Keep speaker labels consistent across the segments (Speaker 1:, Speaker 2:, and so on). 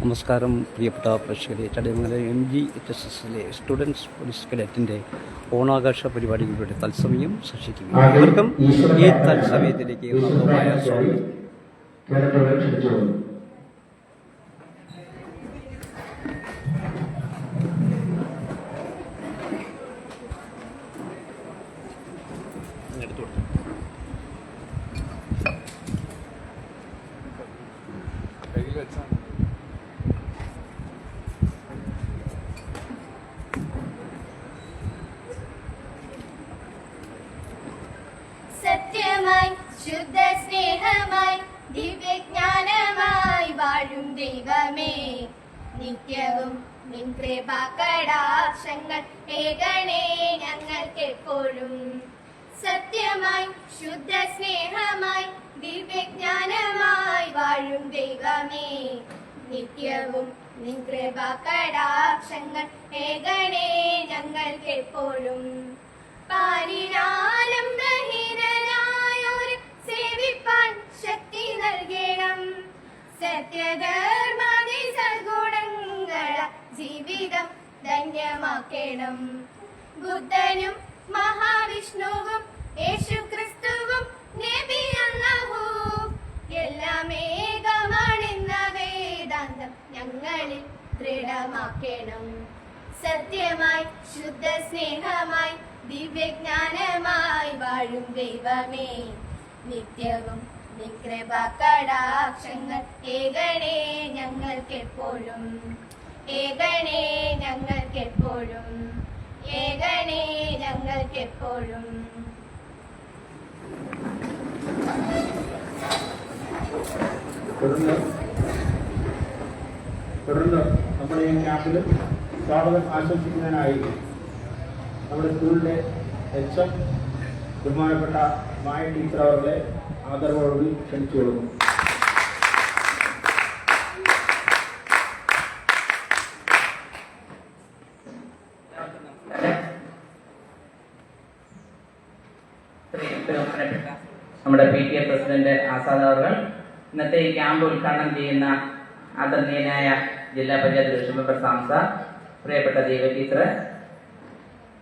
Speaker 1: നമസ്കാരം പ്രിയപ്പെട്ട പ്രേക്ഷകരെ. Chadayamangalam M G H S എസിലെ സ്റ്റുഡൻസ് പോലീസ് കേഡറ്റിന്റെ ഓണാഘോഷ പരിപാടികളുടെ തത്സമയം സൃഷ്ടിക്കുന്നു ഇവർക്കും ഈ തത്സമയത്തിലേക്ക് സ്വാഗതം.
Speaker 2: സത്യമായി ശുദ്ധ സ്നേഹമായി ദിവ്യജ്ഞാനമായി വാഴും ദൈവമേ. നിത്യവും നിൻ കൃപാകടാക്ഷങ്ങൾ ഏകണേ ഞങ്ങൾക്കെപ്പോഴും സത്യമായി ശുദ്ധ സ്നേഹമായി ദിവ്യജ്ഞാനമായി വാഴും ദൈവമേ. നിത്യവും നിൻ കൃപാകടാക്ഷങ്ങൾ ഏകണേ ഞങ്ങൾക്കെപ്പോഴും പാരിനാലും ബഹിരനായൊരു സേവിപ്പാൻ ശക്തി നൽകണം. സത്യധർമാതി സൽഗുണങ്ങള ജീവിതം ധന്യമാക്കണം. ബുദ്ധനും മഹാവിഷ്ണുവും യേശു ക്രിസ്തുവും നബി എല്ലാം ഏകമാണെന്ന വേദാന്തം ഞങ്ങളിൽ ദൃഢമാക്കണം. സത്യമായി ശുദ്ധ സ്നേഹമായി ദിവ്യജ്ഞാനമായി വാഴും ദൈവമേ. നിത്യവും നികൃപകടാക്ഷങ്ങൾ ഏകണേ ഞങ്ങൾക്കെപ്പോഴും. ഏകണേ ഞങ്ങൾക്കെപ്പോഴും. ഏകണേ ഞങ്ങൾക്ക്
Speaker 3: എപ്പോഴും തുടർന്ന് നമ്മുടെ ഈ ക്യാമ്പിൽ സ്വാഗതം ആശംസിക്കുന്നതിനായി നമ്മുടെ സ്കൂളിലെ എച്ച് ബഹുമാനപ്പെട്ട മായ ടീച്ചർ അവരുടെ ആദരവോടുകൂടി ക്ഷണിച്ചുകൊള്ളുന്നു.
Speaker 4: നമ്മുടെ P T A president Azad അവർ ഇന്നത്തെ ഈ ക്യാമ്പ് ഉദ്ഘാടനം ചെയ്യുന്ന ആദരണീയനായ ജില്ലാ പഞ്ചായത്ത് ലക്ഷ്മി മെമ്പർ സാംസ പ്രിയപ്പെട്ട ദീപ ടീച്ചർ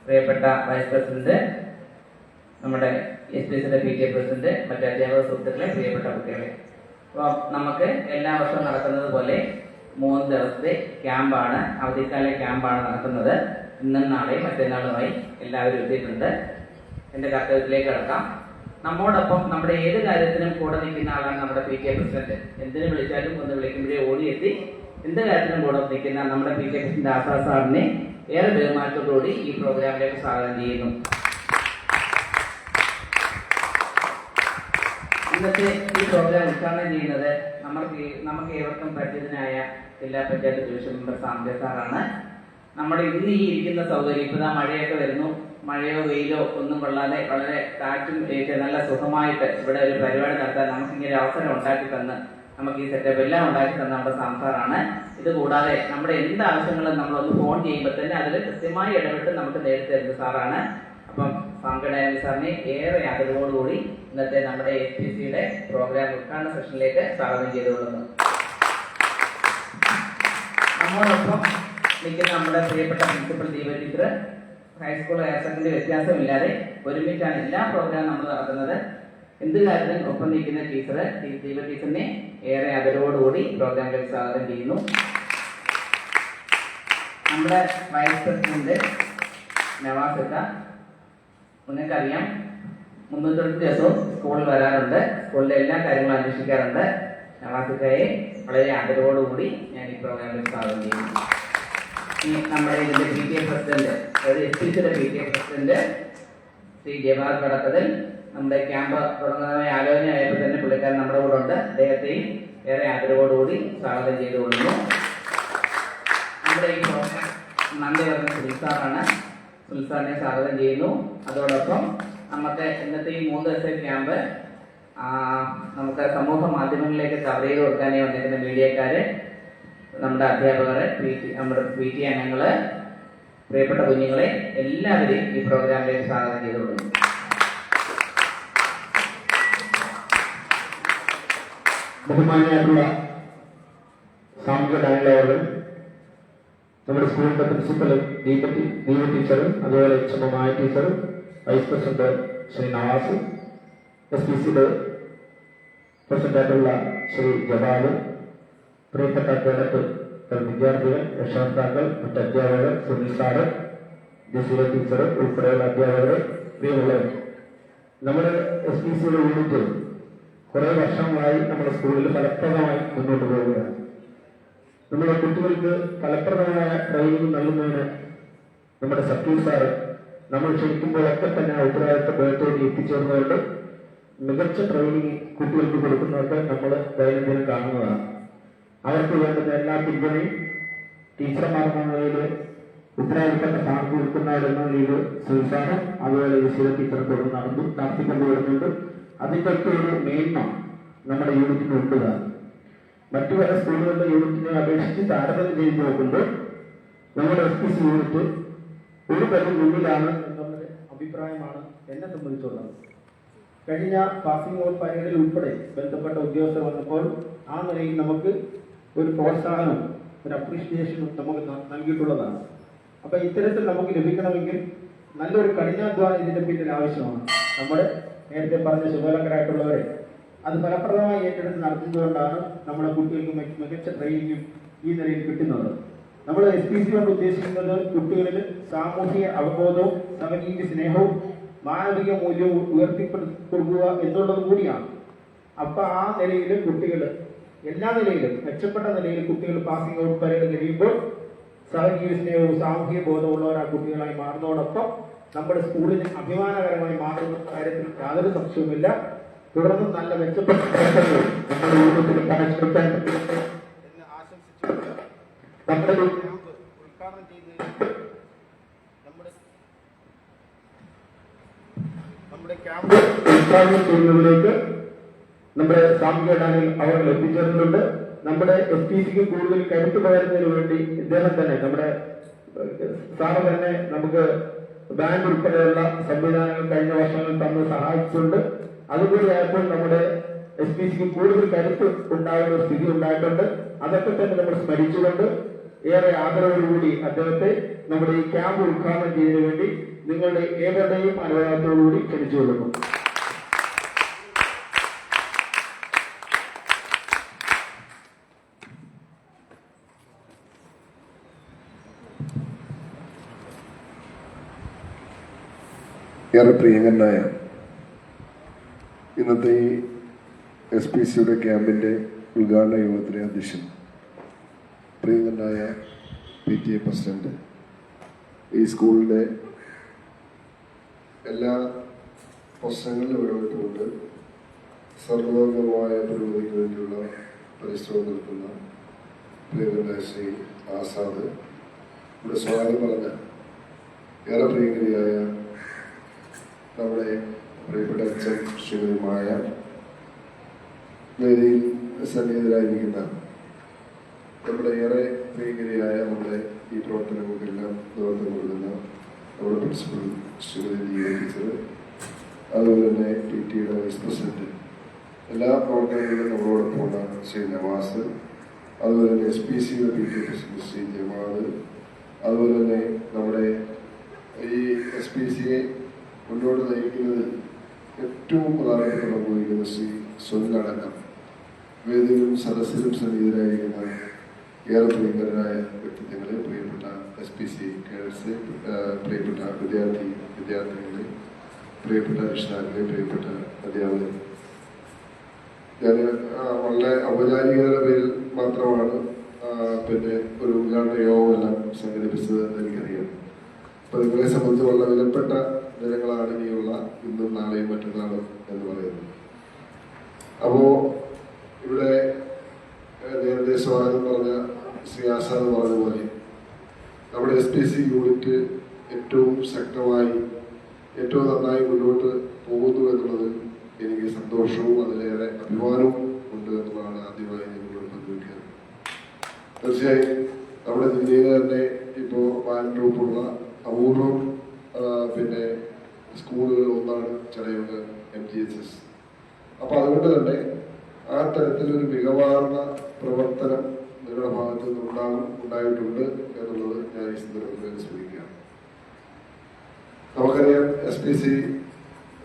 Speaker 4: പ്രിയപ്പെട്ട വൈസ് പ്രസിഡന്റ് നമ്മുടെ എസ് പി എസിന്റെ പി ടി പ്രസിഡന്റ് മറ്റ് അധ്യാപക സുഹൃത്തുക്കളെ പ്രിയപ്പെട്ട കുട്ടികളെ. അപ്പോൾ നമുക്ക് എല്ലാ വർഷവും നടക്കുന്നത് പോലെ മൂന്ന് ദിവസത്തെ ക്യാമ്പാണ് അവധിക്കാല ക്യാമ്പാണ് നടക്കുന്നത്. ഇന്നും നാളെയും മറ്റന്നാളുമായി എല്ലാവരും എത്തിയിട്ടുണ്ട്. എന്റെ കർത്തവ്യത്തിലേക്ക് കടക്കാം. നമ്മോടൊപ്പം നമ്മുടെ ഏത് കാര്യത്തിനും കൂടെ നിൽക്കുന്ന ആളാണ് നമ്മുടെ പി കെ പ്രസിഡന്റ്. എന്തിനു വിളിച്ചാലും ഒന്ന് വിളിക്കുമ്പോഴേ ഓടിയെത്തി എന്ത് കാര്യത്തിനും കൂടെ നിൽക്കുന്ന നമ്മുടെ പി കെ പ്രസിഡന്റ് ആസാദ് സാറിനെ ഏറെ ബഹുമാനത്തോടുകൂടി ഈ പ്രോഗ്രാമിലേക്ക് സ്വാഗതം ചെയ്യുന്നു. ഇന്നത്തെ ഈ പ്രോഗ്രാം ഉദ്ഘാടനം ചെയ്യുന്നത് നമുക്ക് നമുക്ക് ഏവർക്കും പരിചിതനായ ജില്ലാ പഞ്ചായത്ത് ഡിവിഷൻ മെമ്പർ സാന്ത്യ സാറാണ്. നമ്മുടെ ഇന്ന് ഈ ഇരിക്കുന്ന സൗകര്യം ഇപ്പൊ ആ മഴയൊക്കെ വരുന്നു. മഴയോ വെയിലോ ഒന്നും കൊള്ളാതെ വളരെ കാറ്റും നല്ല സുഖമായിട്ട് ഇവിടെ ഒരു പരിപാടി നടത്താൻ നമുക്ക് ഇങ്ങനെ ഒരു അവസരം ഉണ്ടാക്കി തന്ന് നമുക്ക് ഈ സെറ്റപ്പ് എല്ലാം ഉണ്ടാക്കി തന്ന നമ്മുടെ സംസാറാണ് ഇത് കൂടാതെ നമ്മുടെ എന്ത് ആവശ്യങ്ങളും നമ്മളൊന്ന് ഫോൺ ചെയ്യുമ്പോൾ തന്നെ അതിൽ കൃത്യമായി ഇടപെട്ട് നമുക്ക് നേരിട്ട് തരുന്ന സാറാണ്. അപ്പം സാങ്കടയാനി സാറിനെ ഏറെ ആഗ്രഹത്തോടുകൂടി ഇന്നത്തെ നമ്മുടെ എസ് പി സിയുടെ പ്രോഗ്രാം ഉദ്ഘാടന സെഷനിലേക്ക് സ്വാഗതം ചെയ്തുകൊള്ളുന്നു. നമ്മോടൊപ്പം നിൽക്കുന്ന നമ്മുടെ പ്രിയപ്പെട്ട principal Deepachitra high school higher secondary വ്യത്യാസമില്ലാതെ ഒരുമിച്ചാണ് എല്ലാ പ്രോഗ്രാം നമ്മൾ നടത്തുന്നത്. എന്ത് കാര്യത്തിനും ഒപ്പം നിൽക്കുന്ന ടീച്ചർ ദീപ ടീച്ചറിനെ ഏറെ ആദരവോടുകൂടി പ്രോഗ്രാമിലേക്ക് സ്വാഗതം ചെയ്യുന്നു. നമ്മുടെ വൈസ് പ്രസിഡന്റ് നവാസിക്ക നിങ്ങൾക്കറിയാം മുന്നൂറ്റെട്ട് ദിവസവും സ്കൂളിൽ വരാറുണ്ട്. സ്കൂളിലെ എല്ലാ കാര്യങ്ങളും അന്വേഷിക്കാറുണ്ട്. നവാസിക്കയെ വളരെ ആദരവോടുകൂടി ഞാൻ ഈ പ്രോഗ്രാമിൽ സ്വാഗതം ചെയ്യുന്നു നമ്മുടെ ഇതിന്റെ പി ടി എ പ്രസിഡന്റ് അതായത് എസ് പി സിയുടെ P T A president Shri Javad Kadathathil നമ്മുടെ ക്യാമ്പ് തുടങ്ങുന്നതായ ആലോചന ആയപ്പോൾ തന്നെ പുള്ളിക്കാരൻ നമ്മുടെ കൂടെ ഉണ്ട്. അദ്ദേഹത്തെയും ഏറെ ആദരവോടുകൂടി സ്വാഗതം ചെയ്തുകൊള്ളുന്നു. നമ്മുടെ ഈ പ്രോഗ്രാം നന്ദി പറഞ്ഞ സുൽസാറാണ് സുൽസാറിനെ സ്വാഗതം ചെയ്യുന്നു. അതോടൊപ്പം നമുക്ക് ഇന്നത്തെ ഈ മൂന്ന് ദിവസത്തെ ക്യാമ്പ് നമുക്ക് സമൂഹ മാധ്യമങ്ങളിലേക്ക് കവർ ചെയ്ത് കൊടുക്കാനേ വന്നിരിക്കുന്ന മീഡിയക്കാര് നമ്മുടെ അധ്യാപകർ നമ്മുടെ പി ടി അംഗങ്ങൾ പ്രിയപ്പെട്ട കുഞ്ഞുങ്ങളെ എല്ലാവരെയും ഈ പ്രോഗ്രാമിലേക്ക് സ്വാഗതം ചെയ്തു കൊടുക്കുന്നു.
Speaker 3: ബഹുമാനിയായിട്ടുള്ള സാമൂഹിക ഡയലോഗർ നമ്മുടെ സ്കൂളിന്റെ പ്രിൻസിപ്പലും ദീപ ദീപ ടീച്ചറും അതുപോലെ എച്ച് ടീച്ചറും vice president Shri Navas S P സിയുടെ പ്രസിഡന്റായിട്ടുള്ള ശ്രീ ജവാബ് പ്രിയപ്പെട്ട കേരളത്തിൽ വിദ്യാർത്ഥികൾ രക്ഷകർത്താക്കൾ മറ്റ് അധ്യാപകർ സുനിൽ സാറ് ജസീല ടീച്ചർ ഉൾപ്പെടെയുള്ള അധ്യാപകർ പ്രിയമുള്ളവർ. നമ്മുടെ എസ് പി സിയുടെ യൂണിറ്റ് കുറേ വർഷങ്ങളായി നമ്മുടെ സ്കൂളിൽ ഫലപ്രദമായി മുന്നോട്ട് പോവുകയാണ് നമ്മുടെ കുട്ടികൾക്ക് ഫലപ്രദമായ ട്രെയിനിങ് നൽകുന്നതിന് നമ്മുടെ സത്യു സാറ് നമ്മൾ ക്ഷണിക്കുമ്പോഴൊക്കെ തന്നെ ആ ഉത്തരവാദിത്ത ബേർത്തേക്ക് എത്തിച്ചേർന്നുകൊണ്ട് മികച്ച ട്രെയിനിങ് കുട്ടികൾക്ക് കൊടുക്കുന്നതൊക്കെ നമ്മൾ ദൈനംദിനം കാണുന്നതാണ്. അവർക്ക് വേണ്ടുന്ന എല്ലാ പിന്തുണയും ടീച്ചർമാർക്കുള്ള എന്ന നിലയിൽ കൊടുക്കുന്നവരെന്ന രീതിയിൽ സംസാരം അതുപോലെ വിശീല ടീച്ചർ തുടർന്ന് നടന്നു നടത്തിക്കൊണ്ടു വരുന്നുണ്ട് അതിന്റെയൊക്കെ ഒരു മേന്മ നമ്മുടെ യൂണിറ്റിന് ഉള്ളതാണ് മറ്റു പല സ്കൂളുകളുടെ യൂണിറ്റിനെ അപേക്ഷിച്ച് താരതമ്യം ചെയ്ത് നോക്കുമ്പോൾ നമ്മുടെ എസ് പി സി യൂണിറ്റ് ഒരു പടി മുന്നിലാണ് എന്നുള്ളൊരു അഭിപ്രായമാണ് എന്നെ സംബന്ധിച്ചുള്ളത്. കഴിഞ്ഞ പാസിംഗ് ഔട്ട് പരേഡിൽ ഉൾപ്പെടെ ബന്ധപ്പെട്ട ഉദ്യോഗസ്ഥർ വന്നപ്പോൾ ആ നിലയിൽ നമുക്ക് ഒരു പ്രോത്സാഹനം ഒരു അപ്രീഷിയേഷനും നമുക്ക് നൽകിയിട്ടുള്ളതാണ്. അപ്പൊ ഇത്തരത്തിൽ നമുക്ക് ലഭിക്കണമെങ്കിൽ നല്ലൊരു കഠിനാധ്വാനം ഇതിന്റെ പിന്നിൽ ആവശ്യമാണ്. നമ്മുടെ നേരത്തെ പറഞ്ഞ ശുഭലങ്കരായിട്ടുള്ളവരെ അത് ഫലപ്രദമായി ഏറ്റെടുത്ത് നടത്തുന്നതുകൊണ്ടാണ് നമ്മുടെ കുട്ടികൾക്ക് മികച്ച ട്രെയിനിങ്ങും ഈ നിലയിൽ കിട്ടുന്നത്. നമ്മൾ എസ് പി സി കൊണ്ട് ഉദ്ദേശിക്കുന്നത് കുട്ടികളിൽ സാമൂഹിക അവബോധവും സമനീയ സ്നേഹവും മാനവിക മൂല്യവും ഉയർത്തിക്കൊടുക്കുക എന്നുള്ളത് കൂടിയാണ്. അപ്പൊ ആ നിലയിൽ കുട്ടികൾ എല്ലാ നിലയിലും മെച്ചപ്പെട്ട നിലയിൽ കുട്ടികൾ പാസിംഗ് ഔട്ട് പരേഡ് കഴിയുമ്പോൾ സഹജീവ സ്നേഹവും സാമൂഹിക ബോധമുള്ളവർ ആ കുട്ടികളായി മാറുന്നതോടൊപ്പം നമ്മുടെ സ്കൂളിന് അഭിമാനകരമായി മാറുന്ന കാര്യത്തിൽ യാതൊരു സംശയവുമില്ല. തുടർന്നും നല്ല മെച്ചപ്പെട്ട പ്രവർത്തനങ്ങൾ നമ്മുടെ യൂണിറ്റിൽ കാഴ്ചവെക്കാൻ പറ്റുമെന്ന് എന്ന് ആശംസിച്ചുകൊണ്ട് നമ്മുടെ ക്യാമ്പ് ഉദ്ഘാടനം ചെയ്യുന്നതിന് നമ്മുടെ നമ്മുടെ ക്യാമ്പ് ഉദ്ഘാടനം ചെയ്യുന്നതിലേക്ക് നമ്മുടെ സാമൂഹിക ഡാനിൽ അവർ എത്തിച്ചേർന്നിട്ടുണ്ട്. നമ്മുടെ എസ് പി സിക്ക് കൂടുതൽ കരുത്ത് പകരുന്നതിന് വേണ്ടി ഇദ്ദേഹം തന്നെ നമ്മുടെ സാറ് തന്നെ നമുക്ക് ബാങ്ക് ഉൾപ്പെടെയുള്ള സംവിധാനങ്ങൾ കഴിഞ്ഞ വർഷങ്ങളിൽ തന്നെ സഹായിച്ചിട്ടുണ്ട്. അതുകൂടി ആയപ്പോൾ നമ്മുടെ എസ് പി സിക്ക് കൂടുതൽ കരുത്ത് ഉണ്ടാകുന്ന ഒരു സ്ഥിതി ഉണ്ടായിട്ടുണ്ട്. അതൊക്കെ തന്നെ നമ്മൾ സ്മരിച്ചുകൊണ്ട് ഏറെ ആദരവോടുകൂടി അദ്ദേഹത്തെ നമ്മുടെ ഈ ക്യാമ്പ് ഉദ്ഘാടനം ചെയ്യുന്നതിന് വേണ്ടി നിങ്ങളുടെ ഏവരുടെയും അനുവാദത്തോടുകൂടി ക്ഷണിച്ചുകൊള്ളുന്നു.
Speaker 5: ഏറെ പ്രിയങ്കരനായ ഇന്നത്തെ ഈ എസ് പി സിയുടെ ക്യാമ്പിന്റെ ഉദ്ഘാടന യോഗത്തിലെ അധ്യക്ഷൻ പ്രിയങ്കരനായ പി ടി എ പ്രസിഡന്റ് ഈ സ്കൂളിലെ എല്ലാ പ്രശ്നങ്ങളിലും ഇടപെട്ടുകൊണ്ട് സർവതോന്മുഖമായ പുരോഗതിക്ക് വേണ്ടിയുള്ള പരിശ്രമം നടത്തുന്ന പ്രിയങ്കരനായ ശ്രീ ആസാദ് ഇവിടെ സ്വാഗതം പറഞ്ഞ ഏറെ പ്രിയങ്കരിയായ നമ്മുടെ പ്രിയപ്പെട്ട അച്ഛൻ ശിവനുമായ വേദിയിൽ സന്നിഹിതരായിരിക്കുന്ന നമ്മുടെ ഏറെ പ്രിയങ്കരിയായ നമ്മുടെ ഈ പ്രവർത്തനങ്ങൾക്കെല്ലാം നേതൃത്വം കൊടുക്കുന്ന നമ്മുടെ പ്രിൻസിപ്പൽ ശ്രീമതി ടീച്ചർ അതുപോലെ തന്നെ പി ടിയുടെ വൈസ് പ്രസിഡന്റ് എല്ലാ പ്രവർത്തനങ്ങളിലും നമ്മളോടൊപ്പം ഉള്ള ശ്രീ നവാസ് അതുപോലെ തന്നെ എസ് പി സിയുടെ P T president Shri Jamad അതുപോലെ തന്നെ നമ്മുടെ ഈ എസ് പി സിയെ മുന്നോട്ട് നയിക്കുന്നതിൽ ഏറ്റവും പ്രധാനപ്പെട്ട പങ്ക് ശ്രീ സ്വന്തടക്കം വേദിയിലും സദസ്സിലും സന്നിഹിതരായിരിക്കുന്ന ഏറെ പ്രിയങ്കരനായ വ്യക്തിത്വങ്ങളെ പ്രിയപ്പെട്ട എസ് പി സി കേഡറ്റ്സ് പ്രിയപ്പെട്ട വിദ്യാർത്ഥി വിദ്യാർത്ഥികളെ പ്രിയപ്പെട്ട രക്ഷിതാക്കളെ പ്രിയപ്പെട്ട അധ്യാപകരെ. ഞാൻ വളരെ ഔപചാരികതയുടെ പേരിൽ മാത്രമാണ് പിന്നെ ഒരു ഉദ്ഘാടന യോഗമെല്ലാം സംഘടിപ്പിച്ചത് എനിക്കറിയാം. അപ്പൊ നിങ്ങളെ സംബന്ധിച്ച് വളരെ വിലപ്പെട്ട ദിനങ്ങളാണ് ഇനിയുള്ള ഇന്നും നാളെയും മറ്റന്നാളും എന്ന് പറയുന്നത് അപ്പോ ഇവിടെ നേരത്തെ സ്വാഗതം പറഞ്ഞ ശ്രീ ആസാദ് പറഞ്ഞ പോലെ നമ്മുടെ എസ് പി സി യൂണിറ്റ് ഏറ്റവും ശക്തമായി ഏറ്റവും നന്നായി മുന്നോട്ട് പോകുന്നു എന്നുള്ളത് എനിക്ക് സന്തോഷവും അതിലേറെ അഭിമാനവും ഉണ്ട് എന്നുള്ളതാണ് ആദ്യമായി നിങ്ങളോട് പങ്കുവയ്ക്കുന്നത്. തീർച്ചയായും നമ്മുടെ ജില്ലയിലെ തന്നെ ഇപ്പോൾ വാൻ ഗ്രൂപ്പുള്ള അപൂർവം പിന്നെ സ്കൂളുകൾ ഒന്നാണ് Chadayamangal M G H S അപ്പൊ അതുകൊണ്ട് തന്നെ ആ തരത്തിലൊരു മികവാർന്ന പ്രവർത്തനം നിങ്ങളുടെ ഭാഗത്ത് നിന്ന് ഉണ്ടാകും ഉണ്ടായിട്ടുണ്ട് എന്നുള്ളത് ഞാൻ ഈ സന്ദർഭത്തിൽ സൂചിക്കുകയാണ് നമുക്കറിയാം എസ് പി സി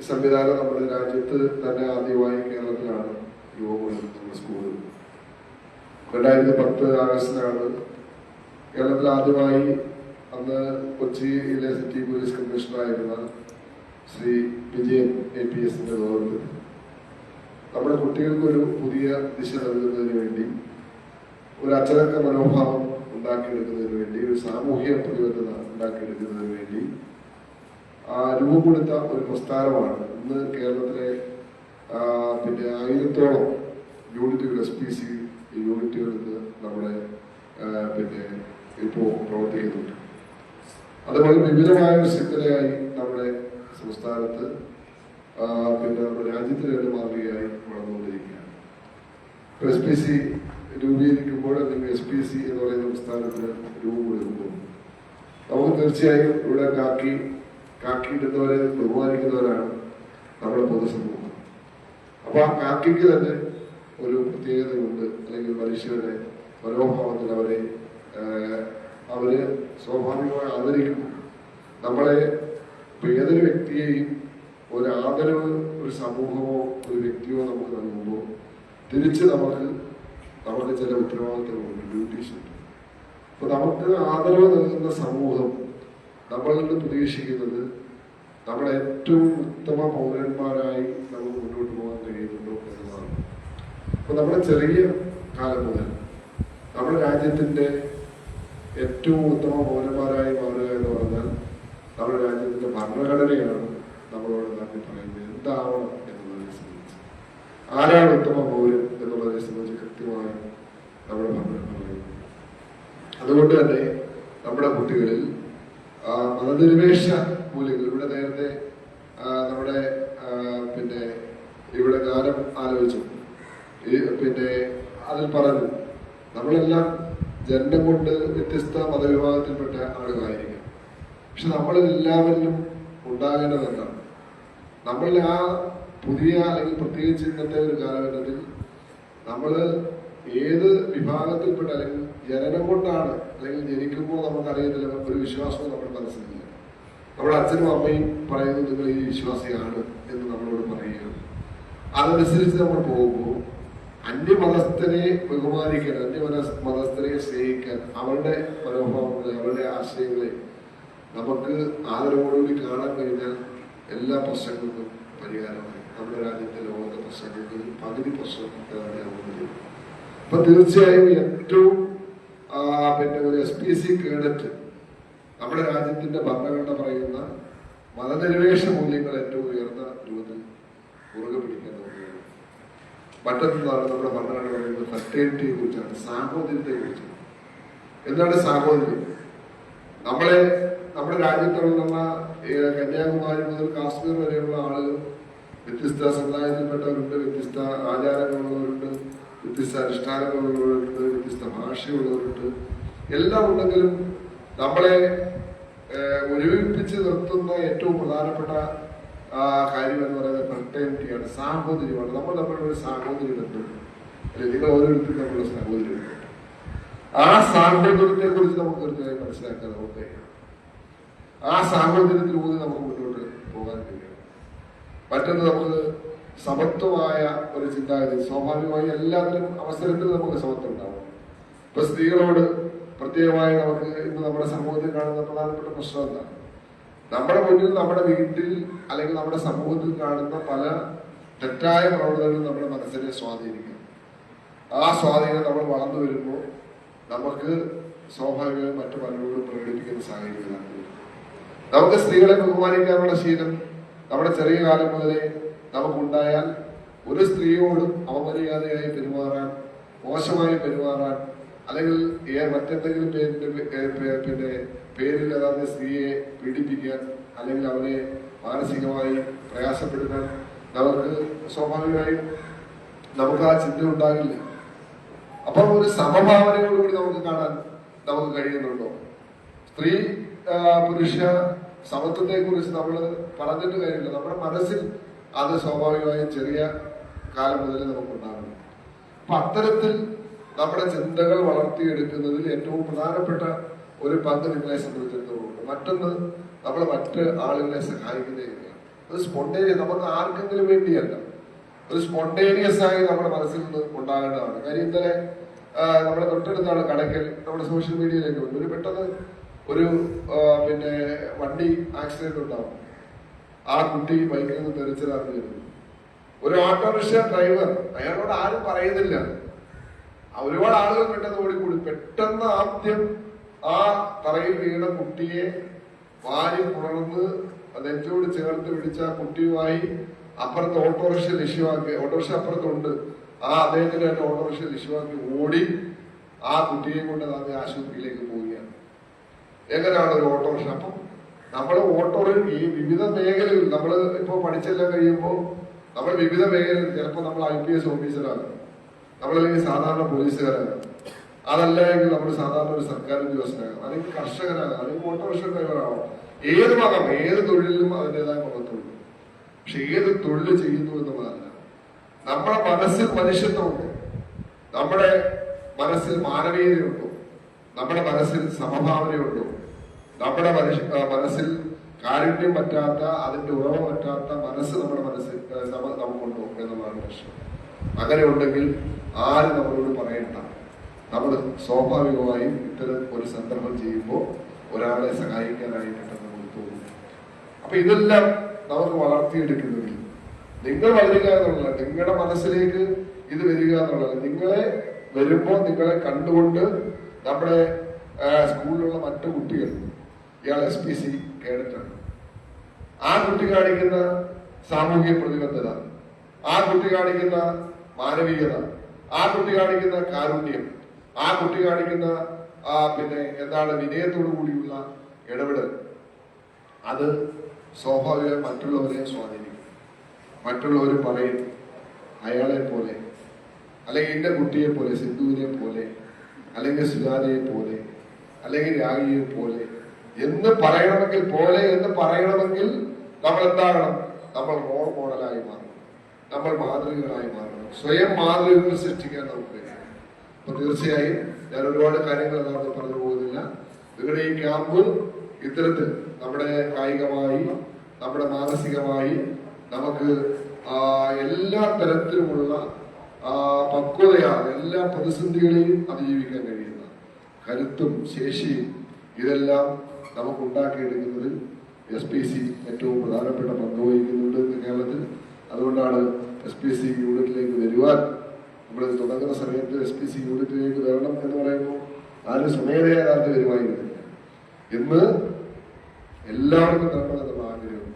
Speaker 5: സംവിധാനം നമ്മുടെ രാജ്യത്ത് തന്നെ ആദ്യമായി കേരളത്തിലാണ് രൂപപ്പെടുത്തുന്ന സ്കൂളുകൾ രണ്ടായിരത്തി പത്ത് ആഗസ്റ്റിലാണ് കേരളത്തിൽ ആദ്യമായി അന്ന് കൊച്ചിയിലെ സിറ്റി പോലീസ് കമ്മീഷണറായിരുന്ന ശ്രീ വിജയൻ എ പി എസിന്റെ നേതൃത്വത്തിൽ. നമ്മുടെ കുട്ടികൾക്ക് ഒരു പുതിയ ദിശ നൽകുന്നതിന് വേണ്ടി ഒരു അച്ചടക്ക മനോഭാവം ഉണ്ടാക്കിയെടുക്കുന്നതിന് വേണ്ടി ഒരു സാമൂഹ്യ പ്രതിബദ്ധത ഉണ്ടാക്കിയെടുക്കുന്നതിന് വേണ്ടി ആ, രൂപം കൊടുത്ത ഒരു പ്രസ്ഥാനമാണ്. ഇന്ന് കേരളത്തിലെ പിന്നെ ആയിരത്തോളം യൂണിറ്റുകൾ എസ് പി സി യൂണിറ്റുകൾ ഇന്ന് നമ്മുടെ പിന്നെ ഇപ്പോൾ പ്രവർത്തിക്കുന്നുണ്ട്. അതുപോലെ വിപുലമായ ഒരു ശൃംഖലയായി നമ്മുടെ സംസ്ഥാനത്ത് പിന്നെ നമ്മുടെ രാജ്യത്തിന് തന്നെ മാതൃകയായി വളർന്നുകൊണ്ടിരിക്കുകയാണ്. എസ് പി സി രൂപീകരിക്കുമ്പോൾ അല്ലെങ്കിൽ എസ് പി സി എന്ന് പറയുന്ന സംസ്ഥാനത്തിന് രൂപം കൊടുക്കുമ്പോൾ നമുക്ക് തീർച്ചയായും ഇവിടെ കാക്കി കാക്കിയിട്ടുന്നവരെ ബഹുമാനിക്കുന്നവരാണ് നമ്മുടെ പൊതുസമൂഹം. അപ്പൊ ആ കാക്കിക്ക് തന്നെ ഒരു പ്രത്യേകതയുണ്ട്. അല്ലെങ്കിൽ മനുഷ്യരുടെ മനോഭാവത്തിൽ അവരെ അവർ സ്വാഭാവികമായി ആദരിക്കും നമ്മളെ ഇപ്പൊ ഏതൊരു വ്യക്തിയെയും ഒരു ഒരു സമൂഹമോ ഒരു വ്യക്തിയോ നമുക്ക് നൽകുമ്പോൾ തിരിച്ച് നമുക്ക് നമുക്ക് ചില ഉത്തരവാദിത്തങ്ങളുണ്ട് ഡ്യൂട്ടീസ് ഉണ്ട്. അപ്പൊ നമുക്ക് ആദരവ് നൽകുന്ന സമൂഹം നമ്മളിൽ നിന്ന് പ്രതീക്ഷിക്കുന്നത് നമ്മുടെ ഏറ്റവും ഉത്തമ പൗരന്മാരായി നമുക്ക് മുന്നോട്ട് പോകാൻ കഴിയുന്നുണ്ടോ എന്നതാണ്. അപ്പൊ നമ്മുടെ ചെറിയ കാലം മുതൽ നമ്മുടെ രാജ്യത്തിന്റെ ഏറ്റവും ഉത്തമ പൗരന്മാരായി നമ്മുടെ രാജ്യത്തിന്റെ ഭരണഘടനയാണ് നമ്മളോട് നന്ദി പറയുന്നത്. എന്താവണം എന്നുള്ളതിനെ സംബന്ധിച്ച്. ആരാണ് ഉത്തമ പൗരൻ എന്നുള്ളതിനെ സംബന്ധിച്ച് കൃത്യമായി നമ്മുടെ ഭരണഘടന പറയുന്നു അതുകൊണ്ട് തന്നെ നമ്മുടെ കുട്ടികളിൽ മതനിരപേക്ഷ മൂല്യങ്ങൾ ഇവിടെ നേരത്തെ നമ്മുടെ പിന്നെ ഇവിടെ ഗാനം ആലോചിച്ചു. പിന്നെ അതിൽ പറഞ്ഞു നമ്മളെല്ലാം ജന്മം കൊണ്ട് വ്യത്യസ്ത മതവിഭാഗത്തിൽപ്പെട്ട ആളുകളായിരിക്കും. പക്ഷെ നമ്മളിൽ എല്ലാവരിലും എന്താണ് നമ്മളിൽ ആ പുതിയ അല്ലെങ്കിൽ പ്രത്യേകിച്ച് ഇന്നത്തെ ഒരു കാലഘട്ടത്തിൽ നമ്മൾ ഏത് വിഭാഗത്തിൽപ്പെട്ട അല്ലെങ്കിൽ ജനനം കൊണ്ടാണ് അല്ലെങ്കിൽ ജനിക്കുമ്പോൾ നമുക്കറിയത്തില്ല ഒരു വിശ്വാസവും നമ്മുടെ മനസ്സിലില്ല. നമ്മുടെ അച്ഛനും അമ്മയും പറയുന്നത് നിങ്ങൾ ഈ വിശ്വാസിയാണ് എന്ന് നമ്മളോട് പറയുകയാണ് അതനുസരിച്ച് നമ്മൾ പോകുമ്പോൾ അന്യമതസ്ഥരെ ബഹുമാനിക്കാൻ അന്യമന മതസ്ഥരെ സ്നേഹിക്കാൻ അവരുടെ മനോഭാവങ്ങളെ അവരുടെ ആശയങ്ങളെ നമുക്ക് ആദരവോടുകൂടി കാണാൻ കഴിഞ്ഞാൽ എല്ലാ പ്രശ്നങ്ങൾക്കും പരിഹാരമായി. നമ്മുടെ രാജ്യത്തെ ലോകത്തെ പ്രശ്നങ്ങൾക്ക് പകുതി പ്രശ്നം നമുക്ക് അപ്പൊ തീർച്ചയായും ഏറ്റവും പിന്നെ ഒരു എസ് പി സി കേഡറ്റ് നമ്മുടെ രാജ്യത്തിന്റെ ഭരണഘടന പറയുന്ന മതനിരപേക്ഷ മൂല്യങ്ങൾ ഏറ്റവും ഉയർന്ന രൂപത്തിൽ മുറുകെ പിടിക്കാൻ നോക്കുകയാണ്. മറ്റൊന്നാണ് നമ്മുടെ ഭരണഘടന പറയുന്നത് ഫെർട്ടിലിറ്റിയെ കുറിച്ചാണ് സാഹോദര്യത്തെ കുറിച്ചാണ് എന്താണ് സാഹോദര്യം നമ്മളെ നമ്മുടെ രാജ്യത്തുള്ള കന്യാകുമാരി മുതൽ കാശ്മീർ വരെയുള്ള ആളുകൾ വ്യത്യസ്ത സമുദായത്തിൽപ്പെട്ടവരുണ്ട് വ്യത്യസ്ത ആചാരങ്ങളുള്ളവരുണ്ട് വ്യത്യസ്ത അനുഷ്ഠാനങ്ങളുള്ളവരുണ്ട് വ്യത്യസ്ത ഭാഷയുള്ളവരുണ്ട്. എല്ലാം ഉണ്ടെങ്കിലും നമ്മളെ ഒരുമിപ്പിച്ച് നിർത്തുന്ന ഏറ്റവും പ്രധാനപ്പെട്ട കാര്യം എന്ന് പറയുന്നത് ഫ്രട്ടേണിറ്റിയാണ് സാഹോദര്യമാണ്. നമ്മൾ തമ്മിലുള്ള ഒരു സാഹോദര്യം ബന്ധം അല്ലെ നിങ്ങൾ ഓരോരുത്തരും തമ്മിലുള്ള സാഹോദര്യം ആ സാഹോദര്യത്തെ കുറിച്ച് നമുക്ക് തീർച്ചയായും മനസ്സിലാക്കാൻ നമുക്ക് കഴിയണം ആ സാഹോദര്യത്തിലൂടെ നമുക്ക് മുന്നോട്ട് പോകാൻ കഴിയണം. മറ്റൊന്ന് നമുക്ക് സമത്വമായ ഒരു ചിന്താഗതി സ്വാഭാവികമായി എല്ലാത്തിനും അവസരത്തിൽ നമുക്ക് സമത്വം ഉണ്ടാവും ഇപ്പൊ സ്ത്രീകളോട് പ്രത്യേകമായി നമുക്ക് ഇന്ന് നമ്മുടെ സമൂഹത്തിൽ കാണുന്ന പ്രധാനപ്പെട്ട പ്രശ്നം എന്താണ് നമ്മുടെ മുന്നിൽ നമ്മുടെ വീട്ടിൽ അല്ലെങ്കിൽ നമ്മുടെ സമൂഹത്തിൽ കാണുന്ന പല തെറ്റായ പ്രവണതകളും നമ്മുടെ മനസ്സിനെ സ്വാധീനിക്കും. ആ സ്വാധീനം നമ്മൾ വളർന്നു വരുമ്പോൾ നമുക്ക് സ്വാഭാവികമായും മറ്റു പലരോടും പ്രകടിപ്പിക്കുന്ന സാഹചര്യങ്ങളാണ്. നമുക്ക് സ്ത്രീകളെ ബഹുമാനിക്കാനുള്ള ശീലം നമ്മുടെ ചെറിയ കാലം മുതലേ നമുക്കുണ്ടായാൽ ഒരു സ്ത്രീയോടും അവമര്യാദയായി പെരുമാറാൻ മോശമായി പെരുമാറാൻ അല്ലെങ്കിൽ മറ്റെന്തെങ്കിലും പേരിന്റെ പിന്നെ പേരിൽ അതാത് സ്ത്രീയെ പീഡിപ്പിക്കാൻ അല്ലെങ്കിൽ അവരെ മാനസികമായി പ്രയാസപ്പെടുത്താൻ നമുക്ക് സ്വാഭാവികമായും നമുക്ക് ആ ചിന്ത ഉണ്ടാകില്ല. അപ്പം ഒരു സമഭാവനയോടുകൂടി നമുക്ക് കാണാൻ നമുക്ക് കഴിയുന്നുണ്ടോ? സ്ത്രീ പുരുഷ സമത്വത്തെ കുറിച്ച് നമ്മൾ പറഞ്ഞിട്ട് കാര്യമില്ല. നമ്മുടെ മനസ്സിൽ അത് സ്വാഭാവികമായും ചെറിയ കാലം മുതൽ നമുക്കുണ്ടാകും അപ്പൊ അത്തരത്തിൽ നമ്മുടെ ചിന്തകൾ വളർത്തിയെടുക്കുന്നതിൽ ഏറ്റവും പ്രധാനപ്പെട്ട ഒരു പങ്ക് നിങ്ങളെ സംബന്ധിച്ചിടത്തോളം. മറ്റൊന്ന് നമ്മൾ മറ്റ് ആളുകളെ സഹായിക്കുന്നതിനെയാണ് അത് സ്പോണ്ടേനിയസ് നമുക്ക് ആർക്കെങ്കിലും വേണ്ടിയല്ല. ഒരു സ്പോണ്ടേനിയസ് ആയി നമ്മുടെ മനസ്സിൽ നിന്ന് ഉണ്ടാകേണ്ടതാണ്. കാര്യം ഇന്നലെ നമ്മുടെ തൊട്ടടുത്താണ് കടയ്ക്കൽ നമ്മുടെ സോഷ്യൽ മീഡിയയിലേക്ക് വന്നു. ഒരു പെട്ടെന്ന് ഒരു പിന്നെ വണ്ടി ആക്സിഡന്റ് ഉണ്ടാവും. ആ കുട്ടി ബൈക്കിൽ നിന്ന് തെറിച്ചതാണ് വരുന്നത് ഒരു ഓട്ടോറിക്ഷ ഡ്രൈവർ അയാളോട് ആരും പറയുന്നില്ല. ഒരുപാട് ആളുകൾ പെട്ടെന്ന് ഓടിക്കൂടി. പെട്ടെന്ന് ആദ്യം ആ തറയിൽ വീണ കുട്ടിയെ വാരി പുണർന്ന് നെഞ്ചോട് ചേർത്ത് പിടിച്ച കുട്ടിയുമായി അപ്പുറത്ത് ഓട്ടോറിക്ഷ ലക്ഷ്യമാക്കി ഓട്ടോറിക്ഷ അപ്പുറത്തുണ്ട്. ആ അദ്ദേഹത്തിന്റെ തന്നെ ഓട്ടോറിക്ഷ ലക്ഷ്യമാക്കി ഓടി ആ കുട്ടിയെ കൊണ്ട് നാം ആശുപത്രിയിലേക്ക് എങ്ങനെയാണ് ഒരു ഓട്ടോറിക്ഷ അപ്പം നമ്മൾ ഓട്ടോറിൽ ഈ വിവിധ മേഖലയിൽ നമ്മൾ ഇപ്പോൾ പഠിച്ചെല്ലാം കഴിയുമ്പോൾ നമ്മൾ വിവിധ മേഖലയിൽ ചിലപ്പോൾ നമ്മൾ ഐ പി എസ് ഓഫീസറാണ് നമ്മളല്ലെങ്കിൽ സാധാരണ പോലീസുകാരാണ്. അതല്ല എങ്കിൽ നമ്മൾ സാധാരണ ഒരു സർക്കാർ ഉദ്യോഗസ്ഥനാകാം അല്ലെങ്കിൽ കർഷകനാകാം അല്ലെങ്കിൽ ഓട്ടോറിക്ഷ ഡ്രൈവറാവാം ഏതുമാകാം ഏത് തൊഴിലിലും അതിന്റെതായ മഹത്വമുണ്ട്. പക്ഷെ ഏത് തൊഴിൽ ചെയ്യുന്നു എന്നുള്ളതല്ല. നമ്മുടെ മനസ്സിൽ മനുഷ്യത്വമുണ്ട്. നമ്മുടെ മനസ്സിൽ മാനവീയതയുണ്ടോ. നമ്മുടെ മനസ്സിൽ സമഭാവനയുണ്ടോ. നമ്മുടെ മനസ്സിൽ കാരുണ്യം പറ്റാത്ത അതിന്റെ ഉറവ പറ്റാത്ത മനസ്സ് നമ്മുടെ മനസ്സിൽ നമുക്കുണ്ടോ എന്നുള്ളതാണ് പ്രശ്നം. അങ്ങനെ ഉണ്ടെങ്കിൽ ആരും നമ്മളോട് പറയണ്ട. നമ്മൾ സ്വാഭാവികമായും ഇത്തരം ഒരു സന്ദർഭം ചെയ്യുമ്പോൾ ഒരാളെ സഹായിക്കാനായിട്ടാണ് നമുക്ക് തോന്നുന്നു അപ്പൊ ഇതെല്ലാം നമുക്ക് വളർത്തിയെടുക്കുന്നതിൽ നിങ്ങൾ വളരുക എന്നുള്ളത് നിങ്ങളുടെ മനസ്സിലേക്ക് ഇത് വരിക എന്നുള്ളത് നിങ്ങളെ വരുമ്പോൾ നിങ്ങളെ കണ്ടുകൊണ്ട് നമ്മുടെ സ്കൂളിലുള്ള മറ്റു കുട്ടികൾ ഇയാൾ എസ് പി സി കേഡറ്റാണ്. ആ കുട്ടി കാണിക്കുന്ന സാമൂഹിക പ്രതിബദ്ധത ആ കുട്ടി കാണിക്കുന്ന മാനവികത ആ കുട്ടി കാണിക്കുന്ന കാരുണ്യം ആ കുട്ടി കാണിക്കുന്ന പിന്നെ എന്താണ് വിനയത്തോടു കൂടിയുള്ള ഇടപെടൽ അത് സ്വാഭാവികം മറ്റുള്ളവരെ സ്വാധീനിക്കും. മറ്റുള്ളവർ പറയും അയാളെ പോലെ അല്ലെങ്കിൽ എന്റെ കുട്ടിയെ പോലെ സിന്ധുവിനെ പോലെ അല്ലെങ്കിൽ സുജാതയെ പോലെ അല്ലെങ്കിൽ രാഗിയെ പോലെ എന്ന് പറയണമെങ്കിൽ പോലെ എന്ന് പറയണമെങ്കിൽ നമ്മൾ എന്താകണം നമ്മൾ റോൾ മോഡലായി മാറണം. നമ്മൾ മാതൃകകളായി മാറണം. സ്വയം മാതൃകകൾ സൃഷ്ടിക്കാൻ നമുക്ക് അപ്പൊ തീർച്ചയായും ഞാൻ ഒരുപാട് കാര്യങ്ങൾ നമ്മൾ പറഞ്ഞു പോകുന്നില്ല. നിങ്ങളുടെ ഈ ക്യാമ്പ് ഇത്തരത്തിൽ നമ്മുടെ കായികമായി നമ്മുടെ മാനസികമായി നമുക്ക് എല്ലാ തരത്തിലുമുള്ള പക്വതയാണ് എല്ലാ പ്രതിസന്ധികളെയും അതിജീവിക്കാൻ കഴിയുന്ന കരുത്തും ശേഷിയും ഇതെല്ലാം നമുക്ക് ഉണ്ടാക്കിയെടുക്കുന്നതിൽ എസ് പി സി ഏറ്റവും പ്രധാനപ്പെട്ട പങ്ക് വഹിക്കുന്നുണ്ട് കേരളത്തിൽ. അതുകൊണ്ടാണ് എസ് പി സി യൂണിറ്റിലേക്ക് വരുവാൻ നമ്മൾ തുടങ്ങുന്ന സമയത്ത് എസ് പി സി യൂണിറ്റിലേക്ക് വരണം എന്ന് പറയുമ്പോൾ ആരും സ്വമേധയാകാത്ത വരുമായിരുന്നില്ല ഇന്ന് എല്ലാവർക്കും തന്നെ എന്നുള്ള ആഗ്രഹം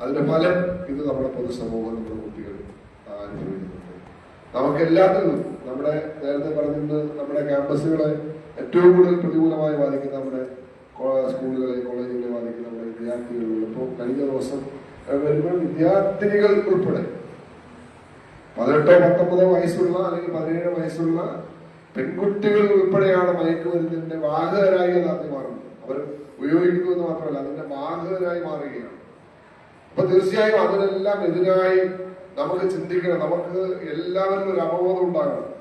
Speaker 5: അതിന്റെ ഫലം ഇന്ന് നമ്മുടെ പൊതുസമൂഹം നമ്മുടെ കുട്ടികൾ അനുഭവിക്കുന്നുണ്ട് നമുക്ക് എല്ലാത്തിനും നമ്മുടെ നേരത്തെ പറഞ്ഞിരുന്ന നമ്മുടെ ക്യാമ്പസുകളെ ഏറ്റവും കൂടുതൽ പ്രതികൂലമായി ബാധിക്കുന്ന നമ്മുടെ സ്കൂളുകളെ കോളേജുകളെ ബാധിക്കുന്ന നമ്മുടെ വിദ്യാർത്ഥികളുള്ള ഇപ്പോൾ കഴിഞ്ഞ ദിവസം വരുമ്പോൾ വിദ്യാർത്ഥിനികൾ ഉൾപ്പെടെ പതിനെട്ടോ പത്തൊമ്പതോ വയസ്സുള്ള അല്ലെങ്കിൽ പതിനേഴ് വയസ്സുള്ള പെൺകുട്ടികൾ ഉൾപ്പെടെയാണ് മയക്കുമരുന്നിന്റെ വാഹകരായി യഥാർത്ഥം മാറുന്നത്. അവർ ഉപയോഗിക്കുന്നു എന്ന് മാത്രമല്ല അതിന്റെ വാഹകരായി മാറുകയാണ്. അപ്പൊ തീർച്ചയായും അതിനെല്ലാം എതിരായി നമുക്ക് ചിന്തിക്കണം. നമുക്ക് എല്ലാവരും ഒരു അവബോധം ഉണ്ടാകണം.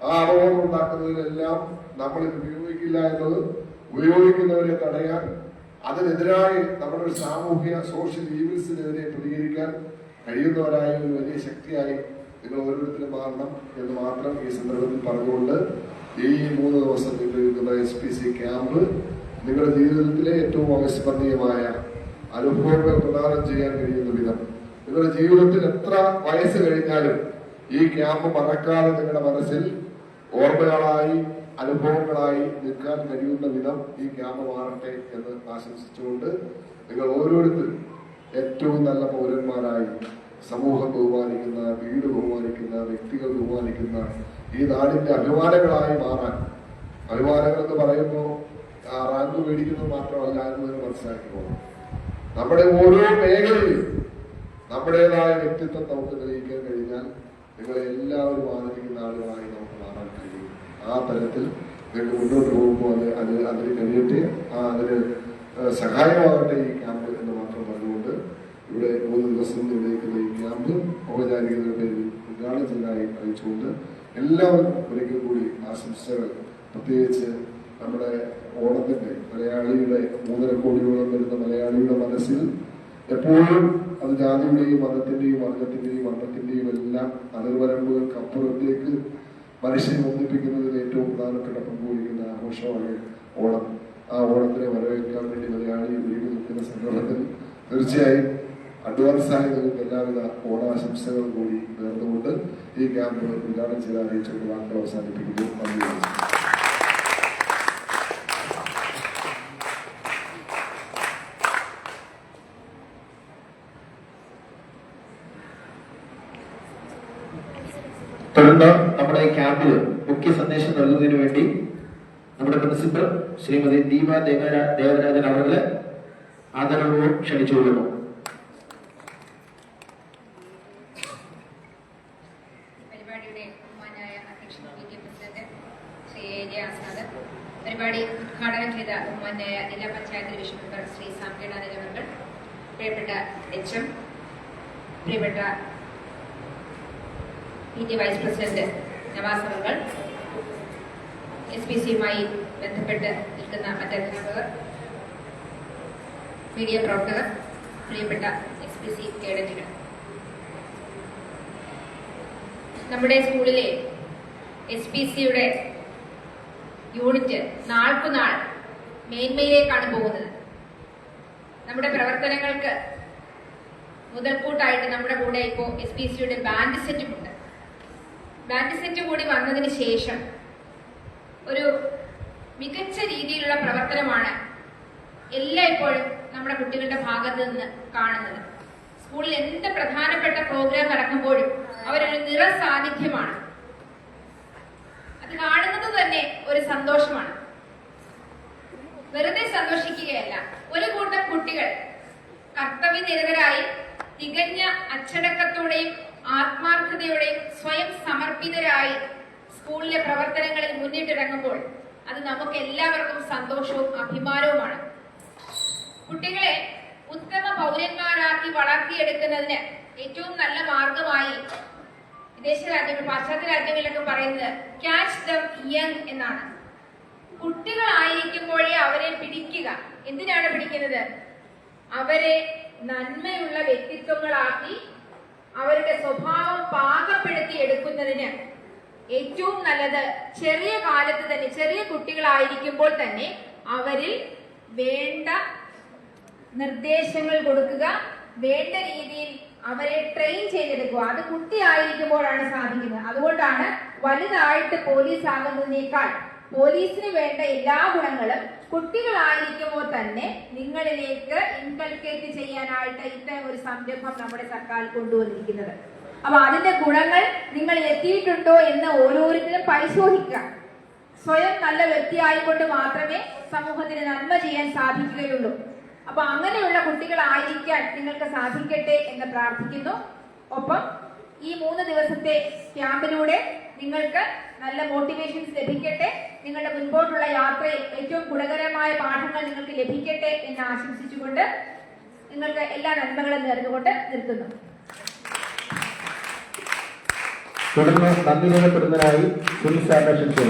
Speaker 5: ആ അപകടം ഉണ്ടാക്കുന്നതിനെല്ലാം നമ്മൾ ഉപയോഗിക്കില്ല എന്നത് ഉപയോഗിക്കുന്നവരെ തടയാൻ അതിനെതിരായി നമ്മുടെ ഒരു സാമൂഹ്യ സോഷ്യൽ ഈവിൽസിനെതിരെ പ്രതികരിക്കാൻ കഴിയുന്നവരായ ഒരു വലിയ ശക്തിയായി നിങ്ങൾ ഓരോരുത്തരും മാറണം എന്ന് മാത്രം ഈ സന്ദർഭത്തിൽ പറഞ്ഞുകൊണ്ട് ഈ മൂന്ന് ദിവസം നീണ്ടുനിൽക്കുന്ന എസ് പി സി ക്യാമ്പ് നിങ്ങളുടെ ജീവിതത്തിലെ ഏറ്റവും അവിസ്മരണീയമായ അനുഭവങ്ങൾ പ്രദാനം ചെയ്യാൻ കഴിയുന്ന വിധം. നിങ്ങളുടെ ജീവിതത്തിൽ എത്ര വയസ്സ് കഴിഞ്ഞാലും ഈ ക്യാമ്പ് മറക്കാതെ നിങ്ങളുടെ മനസ്സിൽ ഓർമ്മകളായി അനുഭവങ്ങളായി നിൽക്കാൻ കഴിയുന്ന വിധം ഈ ക്യാമ്പ് മാറട്ടെ എന്ന് ആശംസിച്ചുകൊണ്ട് നിങ്ങൾ ഓരോരുത്തരും ഏറ്റവും നല്ല പൗരന്മാരായി സമൂഹം ബഹുമാനിക്കുന്ന വീട് ബഹുമാനിക്കുന്ന വ്യക്തികൾ ബഹുമാനിക്കുന്ന ഈ നാടിന്റെ അഭിമാനങ്ങളായി മാറാൻ. അഭിമാനങ്ങൾ എന്ന് പറയുമ്പോൾ റാങ്ക് മേടിക്കുന്നത് മാത്രമല്ല എന്ന് നിങ്ങൾ മനസ്സിലാക്കി പോകണം നമ്മുടെ ഓരോ മേഖലയിലും നമ്മുടേതായ വ്യക്തിത്വം നമുക്ക് തെളിയിക്കാൻ കഴിയും. ആ നിങ്ങൾക്ക് മുന്നോട്ട് പോകുമ്പോൾ അത് അത് അതിന് കഴിയട്ടെ ആ അതിന് സഹായമാകട്ടെ ഈ ക്യാമ്പ് എന്ന് മാത്രം പറഞ്ഞുകൊണ്ട് ഇവിടെ മൂന്ന് ദിവസം നിർവഹിക്കുന്ന ഈ ക്യാമ്പ് ഔപചാരികതയുടെ പേരിൽ ഉദ്ഘാടനം ചെയ്തായി അറിയിച്ചുകൊണ്ട് എല്ലാവർക്കും ഒരിക്കൽ കൂടി ആശംസകൾ. പ്രത്യേകിച്ച് നമ്മുടെ ഓണത്തിന്റെ മലയാളിയുടെ മൂന്നര കോടിയോളം വരുന്ന മലയാളിയുടെ മനസ്സിൽ എപ്പോഴും അത് ജാതിയുടെയും മതത്തിന്റെയും വർഗത്തിന്റെയും വർണത്തിന്റെയും എല്ലാം അതിർവരമ്പുകൾക്ക് അപ്പുറത്തേക്ക് മനുഷ്യനെ ഒന്നിപ്പിക്കുന്നതിൽ ഏറ്റവും പ്രധാനപ്പെട്ട പങ്കുവഹിക്കുന്ന ആഘോഷമാണ് ഓണം. ആ ഓണത്തിനെ വരവേൽക്കാൻ വേണ്ടി മലയാളി ഒരുങ്ങി നിൽക്കുന്ന സന്ദർഭത്തിൽ തീർച്ചയായും അഡ്വാൻസായി നിങ്ങൾക്ക് എല്ലാവിധ ഓണാശംസകൾ കൂടി നേർന്നുകൊണ്ട് ഈ ക്യാമ്പ് ഉദ്ഘാടനം ചെയ്ത് അറിയിച്ചുകൊണ്ട് വാക്കുകൾ അവസാനിപ്പിക്കുന്നു. നന്ദി നമസ്കാരം.
Speaker 3: തുടർന്ന് നമ്മുടെ ഈ ക്യാമ്പിൽ മുഖ്യ സന്ദേശം നൽകുന്നതിന് വേണ്ടി നമ്മുടെ പ്രിൻസിപ്പൽ ശ്രീമതി ദീപ ദേവരാ ദേവരാജൻ അവരുടെ ആദരവോട് ക്ഷണിച്ചു കൊള്ളുന്നു
Speaker 6: പരിപാടിയുടെ ബഹുമാനായ അധ്യക്ഷൻ P T president Shri A J Azad പരിപാടി ഉദ്ഘാടനം ചെയ്ത ബഹുമാനായ ജില്ലാ പഞ്ചായത്ത് ഡിവിഷൻ മെമ്പർ ശ്രീ സാംകേടാനന്ദ അവർ പ്രിയപ്പെട്ട എച്ച് എം പ്രിയപ്പെട്ട P T vice president Navas അവർ എസ് പി സിയുമായി ബന്ധപ്പെട്ട് നിൽക്കുന്ന മറ്റധ്യാപകർ മീഡിയ പ്രവർത്തകർ പ്രിയപ്പെട്ട എസ് പി സി കേഡറ്റുകൾ. നമ്മുടെ സ്കൂളിലെ എസ് പി സിയുടെ യൂണിറ്റ് നാൾക്കുനാൾ മേന്മയിലേക്കാണ് പോകുന്നത്. നമ്മുടെ പ്രവർത്തനങ്ങൾക്ക് മുതൽക്കൂട്ടായിട്ട് നമ്മുടെ കൂടെ ഇപ്പോൾ എസ് പി സിയുടെ ബാൻഡ് സെറ്റും ഉണ്ട് ബാൻഡ് സെറ്റ് കൂടി വന്നതിന് ശേഷം ഒരു മികച്ച രീതിയിലുള്ള പ്രവർത്തനമാണ് എല്ലായ്പ്പോഴും നമ്മുടെ കുട്ടികളുടെ ഭാഗത്ത് നിന്ന് കാണുന്നത്. സ്കൂളിൽ എന്ത് പ്രധാനപ്പെട്ട പ്രോഗ്രാം നടക്കുമ്പോഴും അവരൊരു നിറ സാന്നിധ്യമാണ്. അത് കാണുന്നത് തന്നെ ഒരു സന്തോഷമാണ്. വെറുതെ സന്തോഷിക്കുകയല്ല ഒരു കൂട്ടം കുട്ടികൾ കർത്തവ്യനിരതരായി തികഞ്ഞ അച്ചടക്കത്തോടെയും ആത്മാർത്ഥതയോടെയും സ്വയം സമർപ്പിതരായി സ്കൂളിലെ പ്രവർത്തനങ്ങളിൽ മുന്നിട്ടിറങ്ങുമ്പോൾ അത് നമുക്ക് എല്ലാവർക്കും സന്തോഷവും അഭിമാനവുമാണ്. കുട്ടികളെ ഉത്തമ പൗരന്മാരാക്കി വളർത്തിയെടുക്കുന്നതിന് ഏറ്റവും നല്ല മാർഗമായി വിദേശ രാജ്യങ്ങൾ പാശ്ചാത്യ രാജ്യങ്ങളിലൊക്കെ പറയുന്നത് ക്യാച്ച് ദം യങ് എന്നാണ്. കുട്ടികളായിരിക്കുമ്പോഴേ അവരെ പിടിക്കുക. എന്തിനാണ് പിടിക്കുന്നത്? അവരെ നന്മയുള്ള വ്യക്തിത്വങ്ങളാക്കി അവരുടെ സ്വഭാവം പാകപ്പെടുത്തി എടുക്കുന്നതിന് ഏറ്റവും നല്ലത് ചെറിയ കാലത്ത് തന്നെ ചെറിയ കുട്ടികളായിരിക്കുമ്പോൾ തന്നെ അവരിൽ വേണ്ട നിർദ്ദേശങ്ങൾ കൊടുക്കുക വേണ്ട രീതിയിൽ അവരെ ട്രെയിൻ ചെയ്തെടുക്കുക. അത് കുട്ടിയായിരിക്കുമ്പോഴാണ് സാധിക്കുന്നത്. അതുകൊണ്ടാണ് വലുതായിട്ട് പോലീസ് ആകുന്നതിനേക്കാൾ പോലീസിന് വേണ്ട എല്ലാ ഗുണങ്ങളും കുട്ടികളായിരിക്കുമ്പോൾ തന്നെ നിങ്ങളിലേക്ക് ഇൻകൽക്കേറ്റ് ചെയ്യാനായിട്ട് ഇത്തരം ഒരു സംരംഭം നമ്മുടെ സർക്കാർ കൊണ്ടുവന്നിരിക്കുന്നത്. അപ്പൊ അതിന്റെ ഗുണങ്ങൾ നിങ്ങളിൽ എത്തിയിട്ടുണ്ടോ എന്ന് ഓരോരുത്തരും പരിശോധിക്കുക. സ്വയം നല്ല വ്യക്തിയായിക്കൊണ്ട് മാത്രമേ സമൂഹത്തിന് നന്മ ചെയ്യാൻ സാധിക്കുകയുള്ളൂ. അപ്പൊ അങ്ങനെയുള്ള കുട്ടികളായിരിക്കാൻ നിങ്ങൾക്ക് സാധിക്കട്ടെ എന്ന് പ്രാർത്ഥിക്കുന്നു. ഒപ്പം ഈ മൂന്ന് ദിവസത്തെ ക്യാമ്പിലൂടെ നിങ്ങൾക്ക് നല്ല മോട്ടിവേഷൻസ് ലഭിക്കട്ടെ. നിങ്ങളുടെ മുൻപോട്ടുള്ള യാത്രയിൽ ഏറ്റവും ഗുണകരമായ പാഠങ്ങൾ നിങ്ങൾക്ക് ലഭിക്കട്ടെ എന്ന് ആശംസിച്ചുകൊണ്ട് നിങ്ങൾക്ക് എല്ലാ നന്മകളും നേർന്നുകൊണ്ട് നിർത്തുന്നു.
Speaker 3: തുടർന്ന് നന്ദി രേഖപ്പെടുന്നതിനായി സുനിൽ സാറിനെ ക്ഷണിച്ചു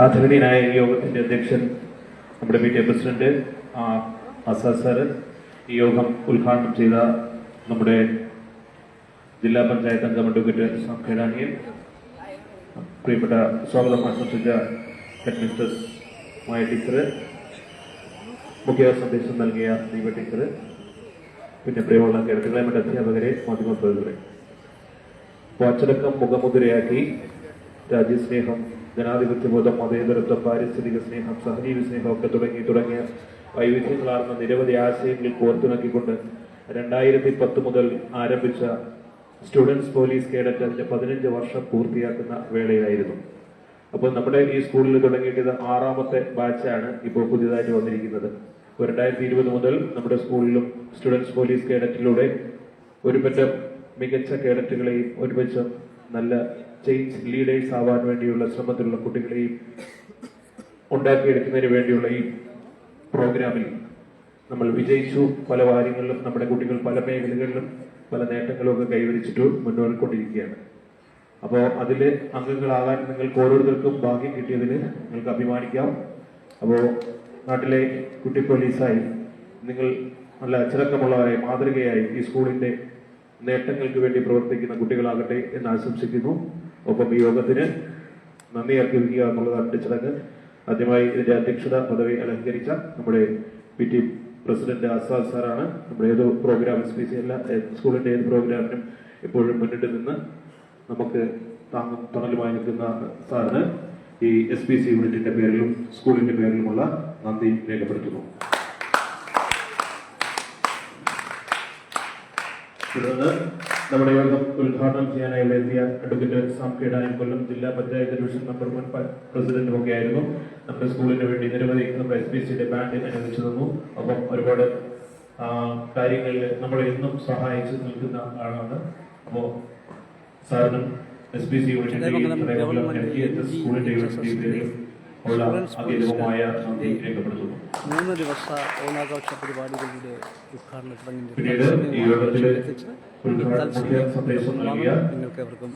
Speaker 7: ആദരണീയനായ യോഗത്തിന്റെ അധ്യക്ഷൻ നമ്മുടെ P T president Azad sir ഈ യോഗം ഉദ്ഘാടനം ചെയ്ത നമ്മുടെ ജില്ലാ പഞ്ചായത്ത് അംഗം അഡ്വക്കേറ്റ് സംഖ്യഡാനിയൽ പ്രിയപ്പെട്ട സ്വാഗതം ആശംസിച്ച ഹെഡ് മിസ്റ്റേഴ്സ് മായ ടീച്ചർ മുഖ്യ സന്ദേശം നൽകിയ ദീപ ടീച്ചർ പിന്നെ പ്രിയമുള്ള കേരളത്തിലെ മറ്റ് അധ്യാപകരെ മാധ്യമപ്രവർത്തകരെ. വാച്ചടക്കം മുഖമുദ്രയാക്കി രാജ്യസ്നേഹം ജനാധിപത്യബോധം മതേതരത്വം പാരിസ്ഥിതിക സ്നേഹം സഹജീവി സ്നേഹം ഒക്കെ തുടങ്ങി തുടങ്ങിയ വൈവിധ്യങ്ങളാർന്ന നിരവധി ആശയങ്ങൾ കോർത്തിണക്കിക്കൊണ്ട് രണ്ടായിരത്തി പത്ത് മുതൽ ആരംഭിച്ച സ്റ്റുഡൻസ് പോലീസ് കേഡറ്റ് അതിന്റെ പതിനഞ്ച് വർഷം പൂർത്തിയാക്കുന്ന വേളയിലായിരുന്നു. അപ്പോൾ നമ്മുടെ ഈ സ്കൂളിൽ തുടങ്ങിയിട്ട് ഇത് ആറാമത്തെ ബാച്ചാണ് ഇപ്പോൾ പുതിയതായിട്ട് വന്നിരിക്കുന്നത്. രണ്ടായിരത്തി ഇരുപത് മുതൽ നമ്മുടെ സ്കൂളിലും സ്റ്റുഡൻസ് പോലീസ് കേഡറ്റിലൂടെ ഒരുപറ്റം മികച്ച കേഡറ്റുകളെയും ഒരുപറ്റം നല്ല ചേഞ്ച് ലീഡേഴ്സ് ആവാൻ വേണ്ടിയുള്ള ശ്രമത്തിലുള്ള കുട്ടികളെയും ഉണ്ടാക്കിയെടുക്കുന്നതിന് വേണ്ടിയുള്ള ഈ പ്രോഗ്രാമിൽ നമ്മൾ വിജയിച്ചു. പല കാര്യങ്ങളിലും നമ്മുടെ കുട്ടികൾ പല മേഖലകളിലും പല നേട്ടങ്ങളും ഒക്കെ കൈവരിച്ചിട്ട് മുന്നോട്ടിക്കൊണ്ടിരിക്കുകയാണ് അപ്പോൾ അതിൽ അംഗങ്ങളാകാൻ നിങ്ങൾക്ക് ഓരോരുത്തർക്കും ഭാഗ്യം കിട്ടിയതിൽ നിങ്ങൾക്ക് അഭിമാനിക്കാം. അപ്പോൾ നാട്ടിലെ കുട്ടി പോലീസായി നിങ്ങൾ നല്ല അച്ചടക്കമുള്ളവരായി മാതൃകയായി ഈ സ്കൂളിന്റെ നേട്ടങ്ങൾക്ക് വേണ്ടി പ്രവർത്തിക്കുന്ന കുട്ടികളാകട്ടെ എന്ന് ആശംസിക്കുന്നു. ഒപ്പം ഈ യോഗത്തിന് നന്ദി അർപ്പിക്കുക എന്നുള്ളതാണ് ചടങ്ങ് ആദ്യമായി ഇതിന്റെ അധ്യക്ഷത പദവി അലങ്കരിച്ച നമ്മുടെ പി ടി പ്രസിഡന്റ് ആസാദ് സാറാണ്. നമ്മുടെ ഏത് പ്രോഗ്രാം എസ് പി സി അല്ല സ്കൂളിന്റെ ഏത് പ്രോഗ്രാമിനും എപ്പോഴും മുന്നിട്ട് നിന്ന് നമുക്ക് താങ്ങും തണലുമായി നിൽക്കുന്ന സാറിന് ഈ എസ് പി സി യൂണിറ്റിന്റെ പേരിലും സ്കൂളിന്റെ പേരിലുമുള്ള നന്ദി രേഖപ്പെടുത്തുന്നു. തുടർന്ന് നമ്മുടെ യോഗം ഉദ്ഘാടനം ചെയ്യാനായി ഇവിടെ എത്തിയ അഡ്വക്കേറ്റ് സാം കേടാനും കൊല്ലം ജില്ലാ പഞ്ചായത്ത് ഡിവിഷൻ നമ്പർ വൺ പ്രസിഡന്റും ഒക്കെ ആയിരുന്നു. നമ്മുടെ സ്കൂളിന് വേണ്ടി നിരവധി നമ്മുടെ എസ് പി സിയുടെ ബാൻഡ് അനുവദിച്ചു തന്നു. അപ്പം ഒരുപാട് കാര്യങ്ങളിൽ നമ്മളെ എന്നും സഹായിച്ചു നിൽക്കുന്ന ആളാണ്. അപ്പോൾ സാറിനും എസ് പി സി യൂണിവേഴ്സിറ്റി സ്കൂളിന്റെ യൂണിറ്റിന്റെ
Speaker 1: മൂന്ന് ദിവസ ഓണാഘോഷ പരിപാടികളുടെ ഉദ്ഘാടന ചടങ്ങിന്റെ നിങ്ങൾക്ക് എവർക്കും